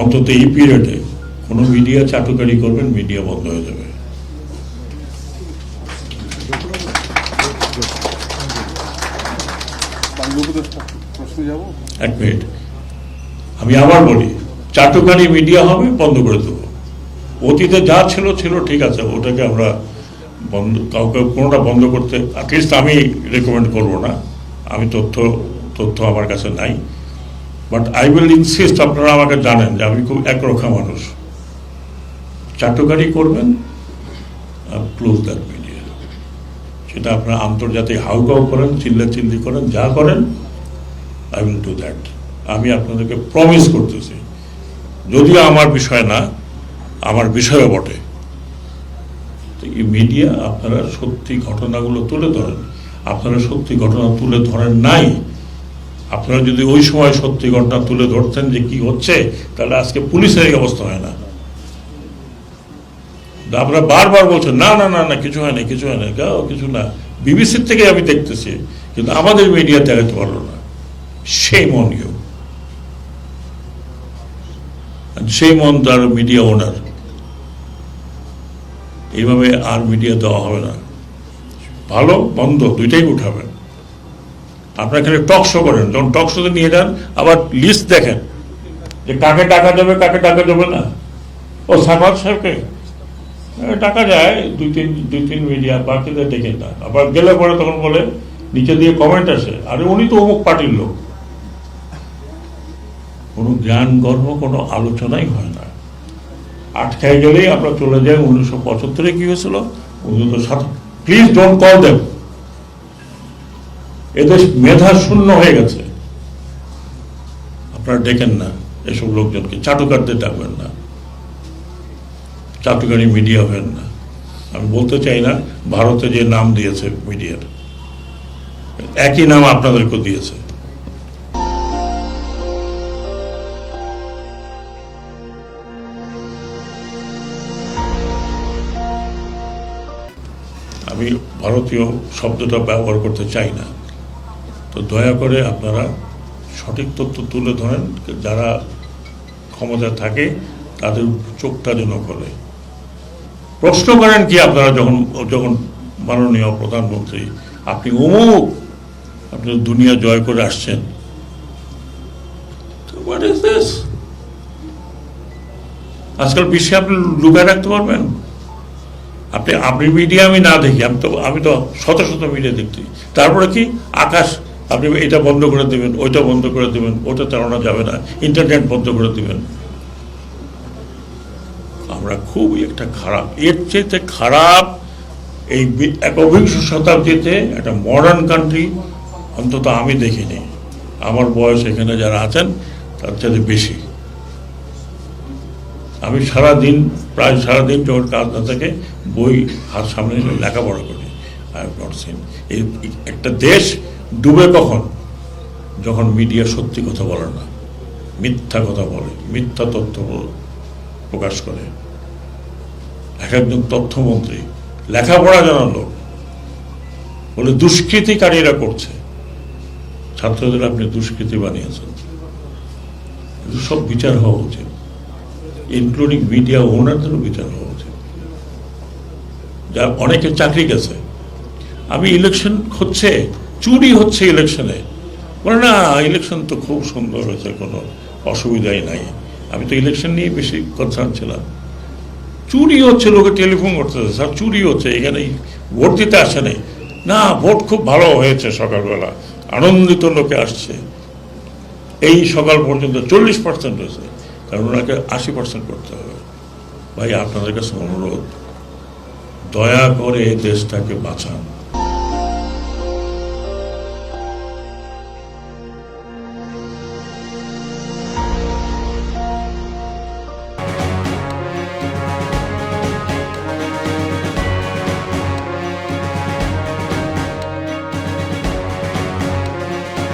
অন্তত এই পিরিয়ডে কোনো মিডিয়া চাটুকারি করবেন মিডিয়া বন্ধ হয়ে যাবে। আমি আবার বলি, চাটুকারি মিডিয়া হবে, বন্ধ করে দেবো। অতীতে যা ছিল ছিল, ঠিক আছে, ওটাকে আমরা বন্ধ, কাউকে কোনোটা বন্ধ করতে অ্যাটলিস্ট আমি রেকমেন্ড করব না। আমি তথ্য তথ্য আমার কাছে নাই। বাট আই উইল ইনসিস্ট আপনারা আমাকে জানেন যে আমি খুব একরক্ষা মানুষ। চাটুকারি করবেন ক্লোজ দ্যাট মিডিয়া সেটা আপনারা আন্তর্জাতিক হাউকাউ করেন, চিল্লা চিল্লি করেন, যা করেন আই উইল ডু দ্যাট আমি আপনাদেরকে প্রমিস করতেছি, যদিও আমার বিষয় না, আমার বিষয়ও বটে। এই মিডিয়া আপনারা সত্যি ঘটনাগুলো তুলে ধরেন। আপনারা সত্যি ঘটনা তুলে ধরেন নাই আপনারা যদি ওই সময় সত্যি ঘটনা তুলে ধরতেন যে কি হচ্ছে, তাহলে আজকে পুলিশের এই অবস্থা হয় না। আপনারা বারবার বলছেন, না না না না, কিছু হয় না, কিছু হয় না, কেউ কিছু না। বিবিসির থেকে আমি দেখতেছি, কিন্তু আমাদের মিডিয়া দেখাতে পারল না। সেই মন ইউ সেই মন তার মিডিয়া ওনার এইভাবে আর মিডিয়া দেওয়া হবে না। ভালো, বন্ধ, দুইটাই উঠাবেন। আপনারা এখানে টক শো করেন, যখন টক শোতে নিয়ে যান, আবার লিস্ট দেখেন যে কাকে টাকা দেবে, কাকে টাকা দেবে না। ও সামাদ সাহেবকে টাকা যায়, দুই তিন দুই তিন মিডিয়া বাকিদের ডেকে না আবার গেলে পরে তখন বলে, নিচে দিয়ে কমেন্ট আসে। আরে উনি তো অমুক পার্টির লোক। কোনো জ্ঞান গর্ব, কোনো আলোচনাই হয় না। আটকায় গেলেই আমরা চলে যাই। উনিশশো পঁচাত্তরে কি হয়েছিল? উনিশশো সাত প্লিজ ডোন্ট কল দেম এদেশ মেধা শূন্য হয়ে গেছে। আপনারা ডেকেন না এসব লোকজনকে। চাটুকারদের ডাকবেন না। চাটুকারি মিডিয়া হবেন না। আমি বলতে চাই না, ভারতে যে নাম দিয়েছে মিডিয়ার, একই নাম আপনাদেরকে দিয়েছে। আমি ভারতীয় শব্দটা ব্যবহার করতে চাই না। তো দয়া করে আপনারা সঠিক তথ্য তুলে ধরেন, যারা ক্ষমতা থাকে তাদের চোখটা যেন করে প্রশ্ন করেন কি আপনারা যখন যখন মাননীয় প্রধানমন্ত্রী, আপনি অমুক, আপনি দুনিয়া জয় করে আসছেন। আজকাল বিশ্বে আপনি লুকায় রাখতে পারবেন। আপনি আপনি মিডিয়া আমি না দেখি, আমি তো আমি তো শত শত মিডিয়া দেখছি। তারপরে কি? আকাশ আপনি এটা বন্ধ করে দেবেন, ওইটা বন্ধ করে দেবেন, ওটা চালানো যাবে না ইন্টারনেট বন্ধ করে দেবেন। আমরা খুবই একটা খারাপ, এর চেয়ে খারাপ এই একবিংশ শতাব্দীতে একটা মডার্ন কান্ট্রি অন্তত আমি দেখিনি। আমার বয়স এখানে যারা আছেন, তার চাইতে বেশি। আমি সারা দিন প্রায় সারা দিন যখন কাজ না থাকে, বই হাত সামনে লেখাপড়া করি। আই হ্যাভ নট সিন এই একটা দেশ ডুবে কখন? যখন মিডিয়া সত্যি কথা বলে না, মিথ্যা কথা বলে, মিথ্যা তথ্য প্রকাশ করে। এক একজন তথ্যমন্ত্রী, লেখাপড়া জানা লোক, বলে দুষ্কৃতিকারীরা করছে। ছাত্রদের আপনি দুষ্কৃতি বানিয়েছেন। সব বিচার হওয়া উচিত। ইনক্লুডিং মিডিয়া ওনারদেরও বিচার হওয়া উচিত। যা অনেকে চাকরি গেছে। আমি ইলেকশন হচ্ছে চুরি হচ্ছে ইলেকশনে। বলে, না, ইলেকশন তো খুব সুন্দর হয়েছে, কোনো অসুবিধাই নাই। আমি তো ইলেকশন নিয়ে বেশি কনসার্ন ছিলাম। চুরি হচ্ছে, লোকে টেলিফোন করতেছে, স্যার, চুরি হচ্ছে, এখানে ভোট দিতে আসে নাই। না, ভোট খুব ভালো হয়েছে সকালবেলা, আনন্দিত লোকে আসছে। এই সকাল পর্যন্ত চল্লিশ পার্সেন্ট হয়েছে, কারণ ওনাকে আশি পার্সেন্ট করতে হবে। ভাই, আপনাদের কাছে অনুরোধ, দয়া করে দেশটাকে বাঁচান।